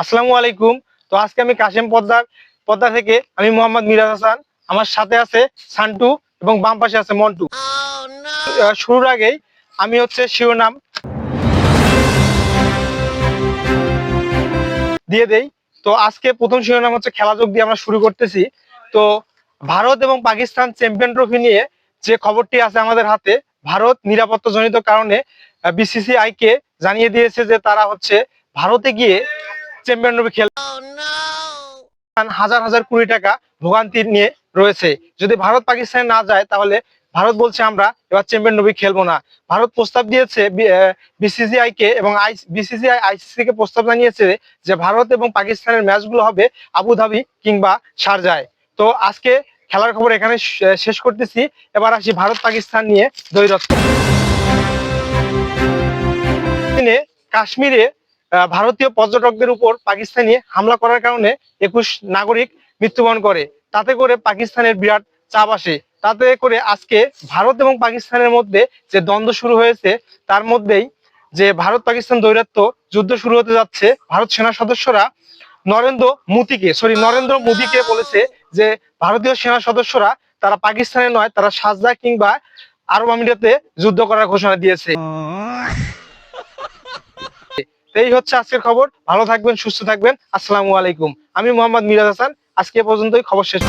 আসসালামু আলাইকুম। তো আজকে আমি কাশেম পদ্মার, পদ্মা থেকে আমি মোহাম্মদ মিরাজ হাসান। আমার সাথে আছে সান্টু এবং বাম পাশে আছে মন্টু। শুরুর আগেই আমি হচ্ছে শিরোনাম দিয়ে দেই। তো আজকে প্রথম শিরোনাম হচ্ছে খেলা যোগ দিয়ে আমরা শুরু করতেছি। তো ভারত এবং পাকিস্তান চ্যাম্পিয়ন ট্রফি নিয়ে যে খবরটি আছে আমাদের হাতে, ভারত নিরাপত্তাজনিত কারণে বিসিসিআই কে জানিয়ে দিয়েছে যে তারা হচ্ছে ভারতে গিয়ে চ্যাম্পিয়ন ট্রফি খেল হাজার হাজার কোটি টাকা ভোগান্তি নিয়ে রয়েছে। যদি ভারত পাকিস্তানে না যায় তাহলে ভারত বলছে আমরা এবার চ্যাম্পিয়ন ট্রফি খেলব না। ভারত প্রস্তাব দিয়েছে বিসিসিআই কে এবং বিসিসিআই আইসিসি কে প্রস্তাব জানিয়েছে যে ভারত এবং পাকিস্তানের ম্যাচগুলো হবে আবুধাবি কিংবা শারজায়। তো আজকে খেলার খবর এখানে শেষ করতেছি। এবার আসি ভারত পাকিস্তান নিয়ে দৈরত্ব কাশ্মীরে ভারতীয় পর্যটকদের উপর পাকিস্তানি হামলা করার কারণে একুশ নাগরিক মৃত্যুবরণ করে। তাতে করে পাকিস্তানের বিরাট চাপ আসে। তাতে করে আজকে ভারত এবং পাকিস্তানের মধ্যে যে দ্বন্দ্ব শুরু হয়েছে, তার মধ্যেই যে ভারত পাকিস্তান দৈরাত্য যুদ্ধ শুরু হতে যাচ্ছে, ভারত সেনা সদস্যরা নরেন্দ্র মোদীকে সরি নরেন্দ্র মোদীকে বলেছে যে ভারতীয় সেনা সদস্যরা তারা পাকিস্তানে নয়, তারা সাজদা কিংবা আরব আমিরাতে যুদ্ধ করার ঘোষণা দিয়েছে। এই হচ্ছে আজকের খবর। ভালো থাকবেন, সুস্থ থাকবেন। আসসালামু আলাইকুম। আমি মোহাম্মদ মিরাজ হাসান। আজকে পর্যন্তই, খবর শেষ